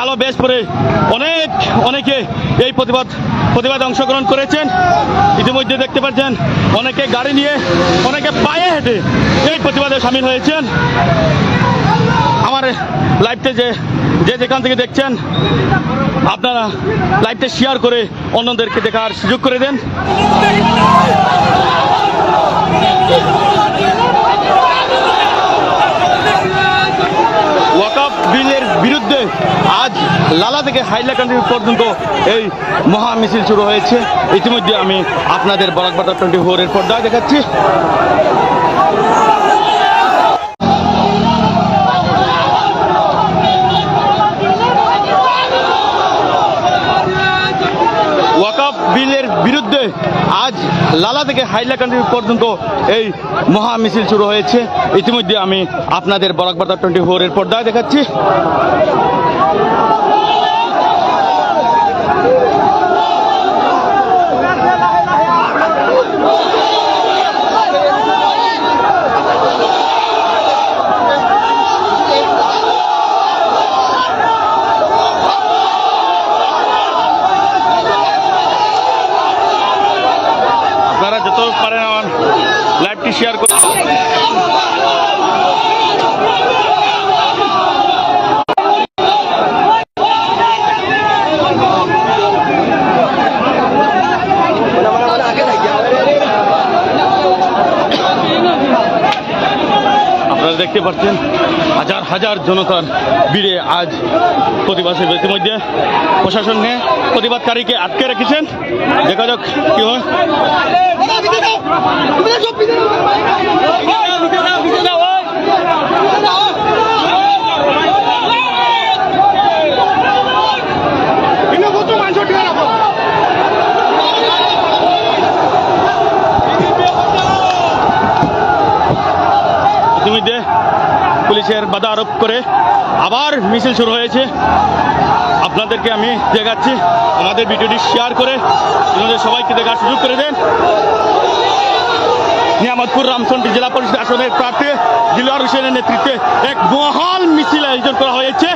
কালো বেশ পরে অনেক, অনেকে এই প্রতিবাদ, প্রতিবাদে অংশগ্রহণ করেছেন। ইতিমধ্যে দেখতে পাচ্ছেন অনেকে গাড়ি নিয়ে, অনেকে পায়ে হেঁটে এই প্রতিবাদে সামিল হয়েছেন। আমার লাইভতে যে যে যেখান থেকে দেখছেন, আপনারা লাইভটা শেয়ার করে অন্যদেরকে দেখার সুযোগ করে দেন ওয়াকাপ বিলের বিরুদ্ধে আজ লালা থেকে হাইলাকান্দি পর্যন্ত এই মহা মিছিল শুরু হয়েছে। ইতিমধ্যে আমি আপনাদের বরাকবাটা টোয়েন্টি ফোরের পর্দায় দেখাচ্ছি। বিলের বিরুদ্ধে আজ লালা থেকে হাইলাকান্দি পর্যন্ত এই মহা মিছিল শুরু হয়েছে। ইতিমধ্যে আমি আপনাদের বরাকবার্তা টোয়েন্টি ফোরের পর্দায় দেখাচ্ছি আপনারা যত পারেন আমার লাইভটি শেয়ার করুন। আপনারা দেখতে পাচ্ছেন হাজার হাজার জনতার ভিড়ে আজ প্রতিবাদ ইতিমধ্যে প্রশাসন নিয়ে প্রতিবাদকারীকে আটকে রেখেছেন। দেখা যাক কি হয় ইতিমধ্যে পুলিশের বাধা আরোপ করে আবার মিছিল শুরু হয়েছে। আপনাদেরকে আমি দেখাচ্ছি, আমাদের ভিডিওটি শেয়ার করে সবাইকে দেখার সুযোগ করে দেন। নিয়ামতপুর রামচন্দ্র জেলা পরিষদ আসনের প্রার্থী দিলওয়ার হোসেনের নেতৃত্বে এক মহাল মিছিল আয়োজন করা হয়েছে।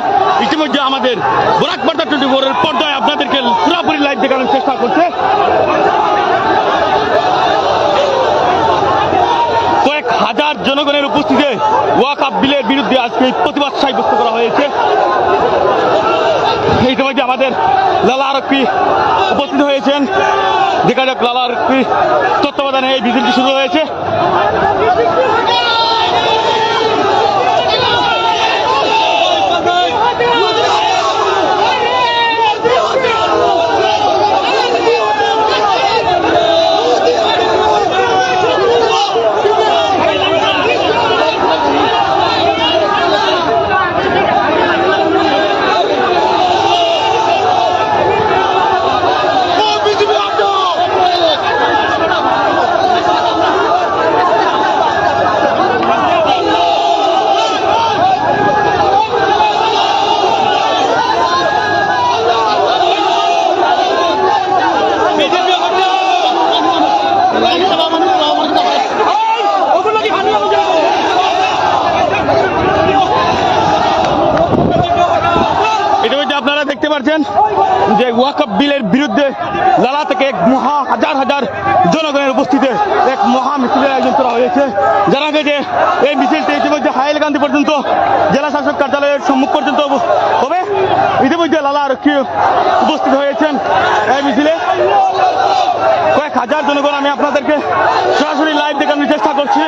ইতিমধ্যে আমাদের বরাক বার্তা টোয়েন্টি ফোরের পর্দায় আপনাদেরকে পুরোপুরি লাইভ দেখানোর চেষ্টা করছে কয়েক হাজার জনগণের উপস্থিতিতে ওয়াকাপ বিলের বিরুদ্ধে আজকে প্রতিবাদ সাব্যস্ত করা হয়েছে। ইতিমধ্যে আমাদের লালা আরক্ষী উপস্থিত হয়েছেন, দেখা যাক লালা আরক্ষী তত্ত্বাবধানে এই বিজেপি শুরু হয়েছে। পাচ্ছেন যে ওয়াকআপ বিলের বিরুদ্ধে লালা থেকে এক মহা হাজার হাজার জনগণের উপস্থিতিতে এক মহা মিছিলের আয়োজন করা হয়েছে। জানা গেছে এই মিছিলটি ইতিমধ্যে হাইলকান্দি পর্যন্ত জেলা শাসক কার্যালয়ের সম্মুখ পর্যন্ত হবে। ইতিমধ্যে লালা আরক্ষী উপস্থিত হয়েছেন এই মিছিলে। কয়েক হাজার জনগণ আমি আপনাদেরকে সরাসরি লাইভ দেখানোর চেষ্টা করছি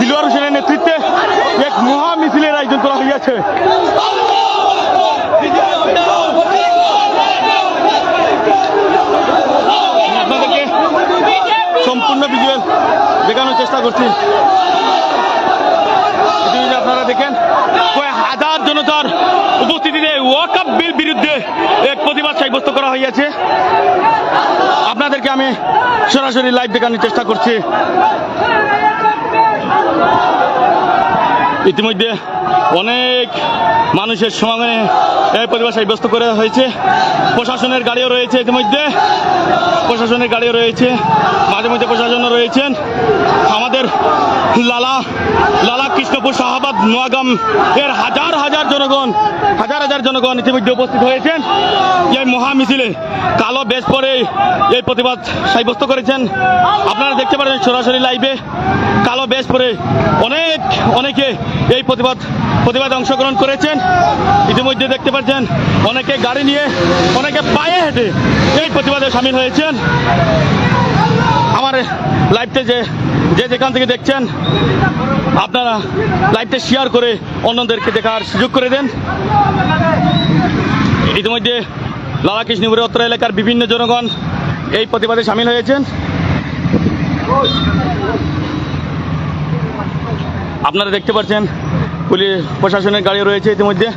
দিলওয়ার হোসেনের নেতৃত্বে এক মহা মিছিলের হইয়াছে আপনাদেরকে সম্পূর্ণ ভিজুয়াল দেখানোর চেষ্টা করছি। আপনারা দেখেন, কয়েক হাজার জনতার উপস্থিতিতে ওয়াকআপ বিল বিরুদ্ধে এক প্রতিবাদ সাব্যস্ত করা হইয়াছে। আপনাদেরকে আমি সরাসরি লাইভ দেখানোর চেষ্টা করছি। ইতিমধ্যে অনেক মানুষের সমাগমে এই প্রতিবাদ সাব্যস্ত করে হয়েছে। প্রশাসনের গাড়িও রয়েছে ইতিমধ্যে। প্রশাসনের গাড়িও রয়েছে। মাঝে মধ্যে প্রশাসনও রয়েছেন। আমাদের লালা লালা কৃষ্ণপুর শাহাবাদ নোয়াগাম এর হাজার হাজার জনগণ, হাজার হাজার জনগণ ইতিমধ্যে উপস্থিত হয়েছেন। এই মহা মিছিলে কালো বেশ পরে এই প্রতিবাদ সাব্যস্ত করেছেন। আপনারা দেখতে পারেন সরাসরি লাইভে কালো বেশ পরে অনেক, অনেকে এই প্রতিবাদ, প্রতিবাদে অংশগ্রহণ করেছেন। ইতিমধ্যে দেখতে পাচ্ছেন অনেকে গাড়ি নিয়ে, অনেকে পায়ে হেঁটে এই প্রতিবাদে সামিল হয়েছেন। আমার লাইভতে যে যে যেখান থেকে দেখছেন, আপনারা লাইভটা শেয়ার করে অন্যদেরকে দেখার সুযোগ করে দেন। ইতিমধ্যে লালা কৃষ্ণপুরের উত্তর এলাকার বিভিন্ন জনগণ এই প্রতিবাদে সামিল হয়েছেন। আপনারা দেখতে পাচ্ছেন পুলিশ প্রশাসনের গাড়ি রয়েছে ইতিমধ্যে।